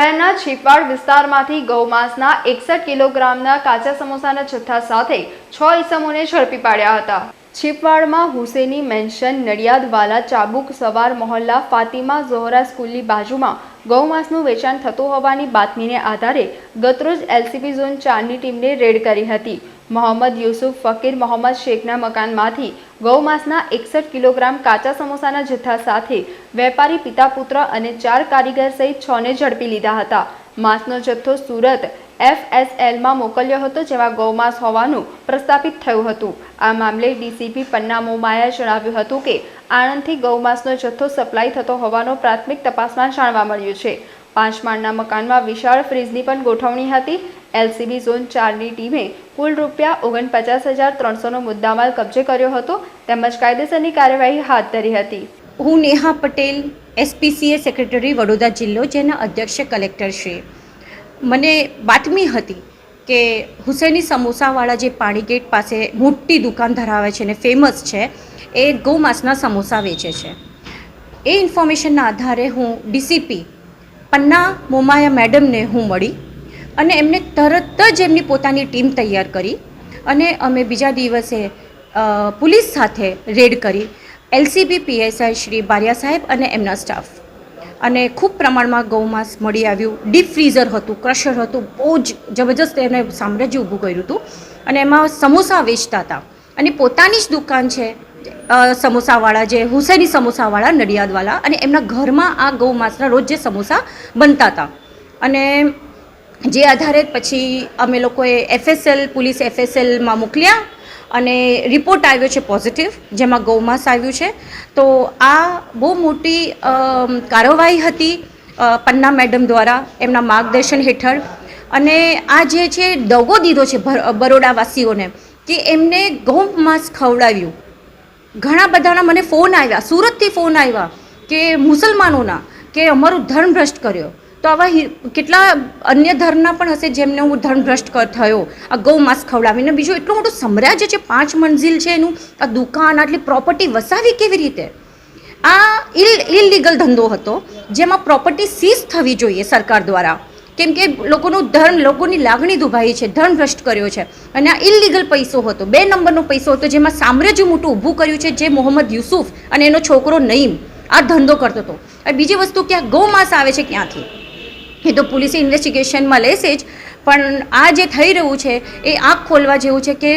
શહેરના છીપવાડ વિસ્તારમાંથી ગૌમાંસના એકસઠ કિલોગ્રામના કાચા સમોસાના જથ્થા સાથે છ ઈસમોને ઝડપી પાડ્યા હતા. છીપવાડમાં હુસેની મેન્શન, નડિયાદવાલા, ચાબુક, સવાર, મોહલ્લા, ફાતિમા, ઝોહરા સ્કૂલની બાજુમાં ગૌમાંસનું વેચાણ થતું હોવાની બાતમીને આધારે ગતરોજ એલસીબી ઝોન ચારની ટીમને રેડ કરી હતી. મોહમ્મદ યુસુફ ફકીર મોહમ્મદ શેખના મકાનમાંથી ગૌમાંસના એકસઠ કિલોગ્રામ કાચા સમોસાના જથ્થા સાથે વેપારી પિતા પુત્ર અને ચાર કારીગર સહિત છને ઝડપી લીધા હતા. માંસનો જથ્થો સુરત એફએસએલમાં મોકલ્યો હતો, જેમાં ગૌમાંસ હોવાનું પ્રસ્થાપિત થયું હતું. આ મામલે ડીસીપી પન્ના મોમાયા જણાવ્યું હતું કે, આણંદથી ગૌમાંસનો જથ્થો સપ્લાય થતો હોવાનો પ્રાથમિક તપાસમાં જાણવા મળ્યું છે. પાંચ માળના મકાનમાં વિશાળ ફ્રીજની પણ ગોઠવણી હતી. એલસીબી ઝોન ચારની ટીમે કુલ રૂપિયા ઓગણપચાસ હજાર ત્રણસોનો મુદ્દામાલ કબજે કર્યો હતો, તેમજ કાયદેસરની કાર્યવાહી હાથ ધરી હતી. હું નેહા પટેલ, એસપીસીએ સેક્રેટરી વડોદરા જિલ્લો, જેના અધ્યક્ષ કલેક્ટર શ્રી મને બાતમી હતી કે હુસૈની સમોસાવાળા જે પાણીગેટ પાસે મોટી દુકાન ધરાવે છે ને ફેમસ છે, એ ગૌમાંસના સમોસા વેચે છે. એ ઇન્ફોર્મેશનના આધારે હું ડીસીપી પન્ના મોમાયા મેડમને હું મળી. અને એમને તરત જ એમની પોતાની ટીમ તૈયાર કરી અને અમે બીજા દિવસે પોલીસ સાથે રેડ કરી. એલસીબી, પીએસઆઈ, શ્રી બારિયા સાહેબ અને એમના સ્ટાફ. અને ખૂબ પ્રમાણમાં ગૌમાંસ મળી આવ્યું. ડીપ ફ્રીઝર હતું, ક્રશર હતું, બહુ જ જબરજસ્ત એને સામ્રાજ્ય ઊભું કર્યું હતું. અને એમાં સમોસા વેચતા હતા. અને પોતાની જ દુકાન છે સમોસાવાળા જે હુસૈની સમોસાવાળા નડિયાદવાલા અને એમના ઘરમાં આ ગૌમાંસના રોજ જે સમોસા બનતા હતા. અને જે આધારે પછી અમે લોકોએ એફએસએલ પોલીસ એફએસએલમાં મોકલ્યા અને રિપોર્ટ આવ્યો છે પોઝિટિવ જેમાં ગૌમાંસ આવ્યું છે. તો આ બહુ મોટી કાર્યવાહી હતી પન્ના મેડમ દ્વારા એમના માર્ગદર્શન હેઠળ. અને આ જે છે દગો દીધો છે બરોડાવાસીઓને, કે એમને ગૌમાંસ ખવડાવ્યું. ઘણા બધાના મને ફોન આવ્યા, સુરતથી ફોન આવ્યા, કે મુસલમાનોના, કે અમારું ધર્મ ભ્રષ્ટ કર્યો. તો આવા કેટલા અન્ય ધર્મના પણ હશે જેમને હું ધર્મ ભ્રષ્ટ થયો. આ ગૌ માંસ ખવડાવીને બીજું એટલું મોટું સામ્રાજ્ય છે, પાંચ મંજિલ છે એનું. આ દુકાન, આટલી પ્રોપર્ટી વસાવી કેવી રીતે? આ ઇલ ઇલીગલ ધંધો હતો, જેમાં પ્રોપર્ટી સીઝ થવી જોઈએ સરકાર દ્વારા. કેમ કે લોકોનું ધર્મ, લોકોની લાગણી દુભાઈ છે, ધર્મ ભ્રષ્ટ કર્યો છે. અને આ ઇલીગલ પૈસો હતો. બે નંબરનો પૈસો હતો, જેમાં સામ્રાજ્ય મોટું ઊભું કર્યું છે, જે મોહમ્મદ યુસુફ અને એનો છોકરો નઈમ આ ધંધો કરતો હતો. અને બીજી વસ્તુ કે આ ગૌમાંસ આવે છે ક્યાંથી? એ તો પોલીસે ઇન્વેસ્ટિગેશનમાં લેશે જ. પણ આ જે થઈ રહ્યું છે, એ આંખ ખોલવા જેવું છે કે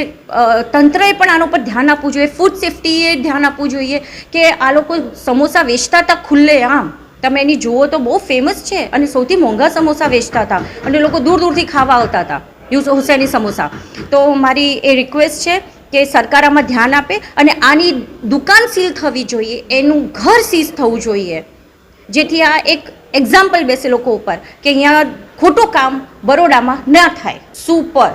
તંત્રએ પણ આના પર ધ્યાન આપવું જોઈએ. ફૂડ સેફ્ટીએ ધ્યાન આપવું જોઈએ કે આ લોકો સમોસા વેચતા હતા ખુલ્લે આમ. તમે એની જુઓ તો બહુ ફેમસ છે અને સૌથી મોંઘા સમોસા વેચતા હતા. અને લોકો દૂર દૂરથી ખાવા આવતા હતા. યુસ હુસેની સમોસા. તો મારી એ રિક્વેસ્ટ છે કે સરકાર આમાં ધ્યાન આપે અને આની દુકાન સીલ થવી જોઈએ. એનું ઘર સીઝ થવું જોઈએ. જેથી આ એક એક્ઝામ્પલ બેસે લોકો ઉપર કે અહીંયા ખોટું કામ બરોડામાં ન થાય. સુપર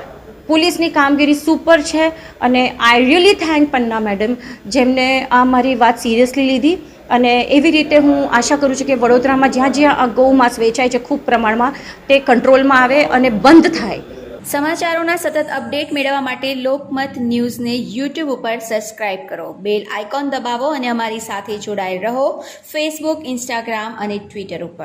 પોલીસની કામગીરી સુપર છે અને I really thank Panna madam જેમને આ મારી વાત સિરિયસલી લીધી અને એવી રીતે હું આશા કરું છું કે વડોદરામાં જ્યાં જ્યાં આ ગૌમાંસ વેચાય છે ખૂબ પ્રમાણમાં તે કંટ્રોલમાં આવે અને બંધ થાય. સમાચારોના સતત અપડેટ મેળવવા માટે લોકમત ન્યૂઝને યુટ્યુબ ઉપર સબસ્ક્રાઇબ કરો. બેલ આઇકોન દબાવો અને અમારી સાથે જોડાયેલ રહો. ફેસબુક ઇન્સ્ટાગ્રામ અને ટ્વિટર ઉપર.